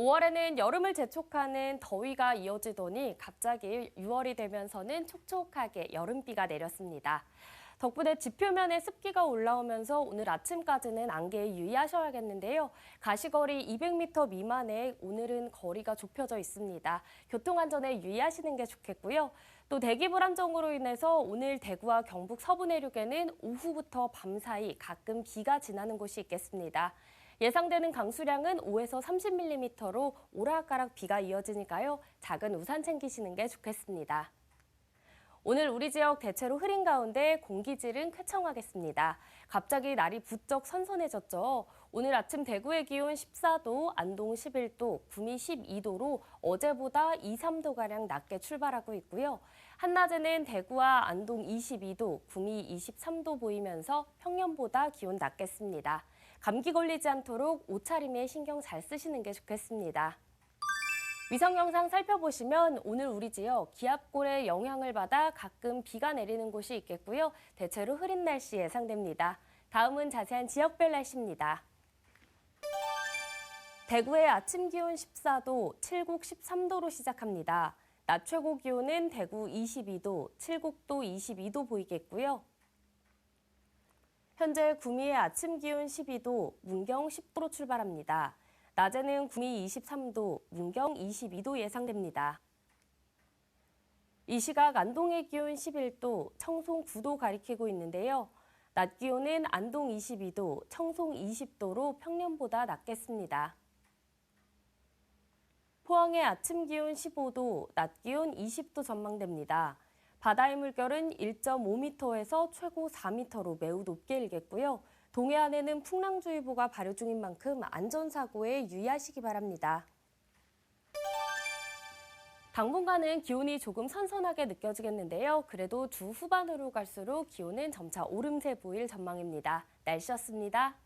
5월에는 여름을 재촉하는 더위가 이어지더니 갑자기 6월이 되면서는 촉촉하게 여름비가 내렸습니다. 덕분에 지표면에 습기가 올라오면서 오늘 아침까지는 안개에 유의하셔야겠는데요. 가시거리 200m 미만에 오늘은 거리가 좁혀져 있습니다. 교통안전에 유의하시는 게 좋겠고요. 또 대기 불안정으로 인해서 오늘 대구와 경북 서부 내륙에는 오후부터 밤 사이 가끔 비가 지나는 곳이 있겠습니다. 예상되는 강수량은 5에서 30mm로 오락가락 비가 이어지니까요. 작은 우산 챙기시는 게 좋겠습니다. 오늘 우리 지역 대체로 흐린 가운데 공기질은 쾌청하겠습니다. 갑자기 날이 부쩍 선선해졌죠. 오늘 아침 대구의 기온 14도, 안동 11도, 구미 12도로 어제보다 2, 3도가량 낮게 출발하고 있고요. 한낮에는 대구와 안동 22도, 구미 23도 보이면서 평년보다 기온 낮겠습니다. 감기 걸리지 않도록 옷차림에 신경 잘 쓰시는 게 좋겠습니다. 위성 영상 살펴보시면 오늘 우리 지역 기압골의 영향을 받아 가끔 비가 내리는 곳이 있겠고요. 대체로 흐린 날씨 예상됩니다. 다음은 자세한 지역별 날씨입니다. 대구의 아침 기온 14도, 칠곡 13도로 시작합니다. 낮 최고 기온은 대구 22도, 칠곡도 22도 보이겠고요. 현재 구미의 아침 기온 12도, 문경 10도로 출발합니다. 낮에는 구미 23도, 문경 22도 예상됩니다. 이 시각 안동의 기온 11도, 청송 9도 가리키고 있는데요. 낮 기온은 안동 22도, 청송 20도로 평년보다 낮겠습니다. 포항의 아침 기온 15도, 낮 기온 20도 전망됩니다. 바다의 물결은 1.5m에서 최고 4m로 매우 높게 일겠고요. 동해안에는 풍랑주의보가 발효 중인 만큼 안전사고에 유의하시기 바랍니다. 당분간은 기온이 조금 선선하게 느껴지겠는데요. 그래도 주 후반으로 갈수록 기온은 점차 오름세 보일 전망입니다. 날씨였습니다.